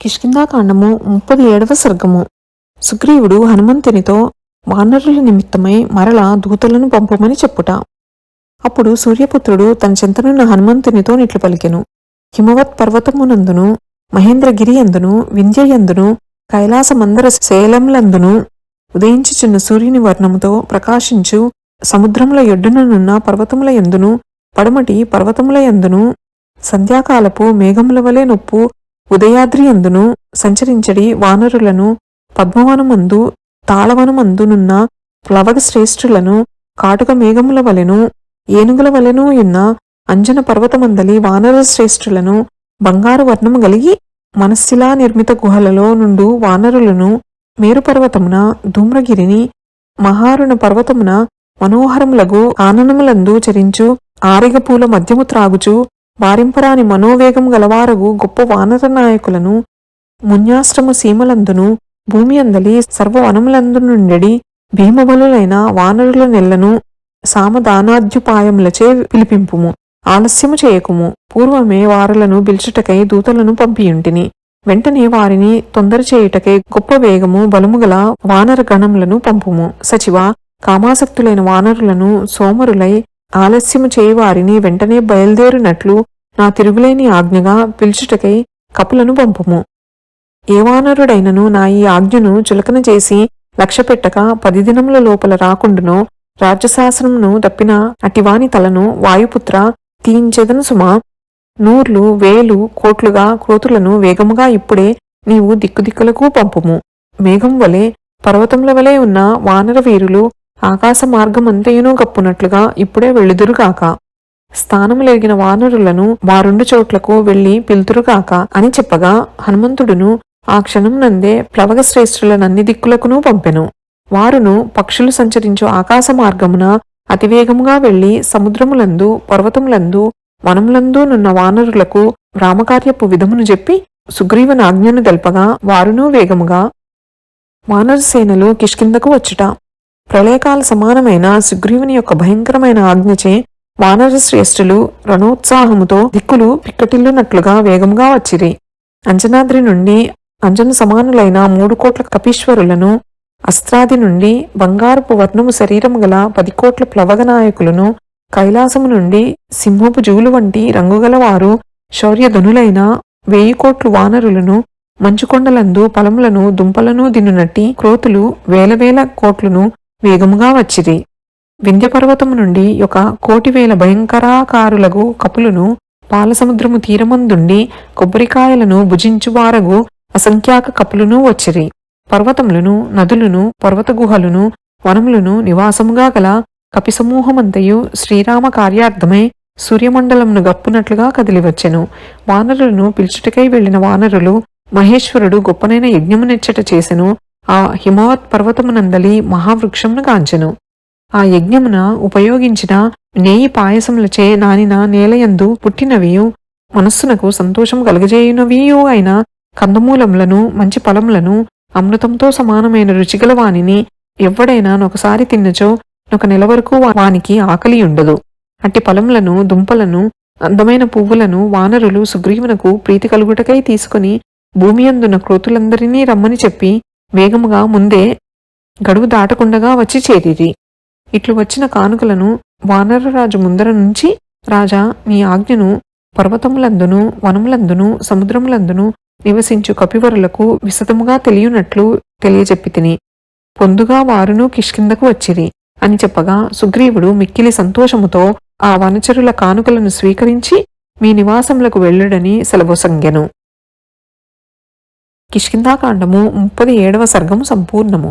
కిష్కిందాకాండము ముప్పది ఏడవ సర్గము. సుగ్రీవుడు హనుమంతునితో వానరుల నిమిత్తమై మరల దూతలను పంపమని చెప్పుట. అప్పుడు సూర్యపుత్రుడు తన చింతనున్న హనుమంతునితో నిట్లు పలికెను. హిమవత్ పర్వతమునందును మహేంద్రగిరి అందును వింధ్యయందును కైలాసమందర శైలంలందును ఉదయించుచున్న సూర్యుని వర్ణముతో ప్రకాశించు సముద్రముల ఎడ్డుననున్న పర్వతముల ఎందును పడమటి పర్వతముల ఎందును సంధ్యాకాలపు మేఘముల వలె నొప్పు ఉదయాద్రి అందును సంచరించడి వానరులను పద్మవనమందు తాళవనమందునున్న ప్లవగ శ్రేష్ఠులను కాటుక మేఘముల వలెను ఏనుగుల వలెను ఉన్న అంజన పర్వతమందలి వానర శ్రేష్ఠులను బంగారు వర్ణము గలిగి మనస్సిలా నిర్మిత గుహలలో నుండు వానరులను మేరుపర్వతమున ధూమ్రగిరిని మహారుణ పర్వతమున మనోహరములగు ఆననములందు చరించు ఆరిగపూల మధ్యము త్రాగుచు వారింపరాని మనోవేగం గలవారగు గొప్ప వానర నాయకులను మున్యాశ్రమ సీమలందును భూమి అందలి సర్వవనములందు నుండెడి భీమబలులైన వానరుల నెల్లను సామదానాద్యుపాయములచే పిలిపింపుము ఆలస్యము చేయకుము. పూర్వమే వారులను పిలుచుటకై దూతలను పంపియుంటిని. వెంటనే వారిని తొందర చేయుటకై గొప్ప వేగము బలము గల వానర గణములను పంపుము. సచివ కామాసక్తులైన వానరులను సోమరులై ఆలస్యము చేయవారిని వెంటనే బయలుదేరినట్లు నా తిరుగులేని ఆజ్ఞగా పిలుచుటకై కపులను పంపుము. ఏ నా ఈ ఆజ్ఞను చులకన చేసి లక్ష్యపెట్టక పది దినముల లోపల రాకుండునో రాజ్యశాసనమును తప్పిన అటివాని తలను వాయుపుత్ర తీయించెదను సుమా. నూర్లు వేలు కోట్లుగా క్రోతులను వేగముగా ఇప్పుడే నీవు దిక్కుదిక్కులకు పంపుము. మేఘం వలె పర్వతముల వలె ఉన్న వానర వీరులు ఆకాశ మార్గమంతయునూ గప్పునట్లుగా ఇప్పుడే వెళ్ళుదురుగాక. స్థానములెరిగిన వానరులను వారుండు చోట్లకు వెళ్ళి పిలుతురుగాక అని చెప్పగా హనుమంతుడును ఆ క్షణం నందే ప్లవగ దిక్కులకును పంపెను. వారును పక్షులు సంచరించు ఆకాశ మార్గమున అతివేగముగా వెళ్ళి సముద్రములందు పర్వతములందు వనములందు నున్న వానరులకు రామకార్యపు విధమును చెప్పి సుగ్రీవుని ఆజ్ఞను తెల్పగా వారును వేగముగా వానరసేనలు కిష్కిందకు వచ్చుట. ప్రళయకాల సమానమైన సుగ్రీవుని యొక్క భయంకరమైన ఆజ్ఞచే వానర శ్రేష్ఠులు రణోత్సాహముతో దిక్కులు పిక్కటిల్లునట్లుగా వేగంగా వచ్చిరి. అంజనాద్రి నుండి అంజన సమానులైన మూడు కోట్ల కపీశ్వరులను అస్త్రాది నుండి బంగారపు వర్ణము శరీరము గల పది కోట్ల ప్లవగ నాయకులను కైలాసము నుండి సింహపు జూలు వంటి రంగుగల వారు శౌర్యధనులైన వెయ్యి కోట్లు వానరులను మంచుకొండలందు పొలములను దుంపలను దిన్నునట్టి క్రోతులు వేలవేల కోట్లను వేగముగా వచ్చిరి. వింధ్యపర్వతము నుండి ఒక కోటివేల భయంకరాకారులగు కపులను పాలసముద్రము తీరమందుండి కొబ్బరికాయలను భుజించువారగు అసంఖ్యాక కపులను వచ్చిరి. పర్వతములను నదులను పర్వతగుహలను వనములను నివాసముగా గల కపిసమూహమంతయు శ్రీరామ కార్యార్థమై సూర్యమండలంను గప్పునట్లుగా కదిలివచ్చెను. వానరులను పిలుచుటకై వెళ్ళిన వానరులు మహేశ్వరుడు గొప్పనైన యజ్ఞమునెచ్చట చేసెను. ఆ హిమవత్ పర్వతమునందలి మహావృక్షమును కాంచెను ఆ యజ్ఞమున ఉపయోగించిన నేయి పాయసములచే నానిన నేలయందు పుట్టినవియు మనస్సునకు సంతోషం కలుగజేయునవియు అయిన కందమూలములను మంచి ఫలములను అమృతంతో సమానమైన రుచిగల వానిని ఎవ్వడైనా నొకసారి తిన్నచో నొక నెల వరకు వానికి ఆకలి ఉండదు అట్టి ఫలములను దుంపలను అందమైన పువ్వులను వానరులు సుగ్రీవునకు ప్రీతి కలుగుటకై తీసుకుని భూమి అందున్న క్రోతులందరినీ రమ్మని చెప్పి వేగముగా ముందే గడువు దాటకుండగా వచ్చి చేరిరి. ఇట్లు వచ్చిన కానుకలను వానరరాజు ముందర నుంచి రాజా నీ ఆజ్ఞను పర్వతములందును వనములందును సముద్రములందును నివసించు కపివరులకు విశదముగా తెలియనట్లు తెలియజెప్పి తిని. పొందుగా వారును కిష్కిందకు వచ్చిరి అని చెప్పగా సుగ్రీవుడు మిక్కిలి సంతోషముతో ఆ వనచరుల కానుకలను స్వీకరించి మీ నివాసములకు వెళ్ళుడని సెలవుసంగెను కిష్కిందాకాండము ముప్పది ఏడవ సర్గము సంపూర్ణము.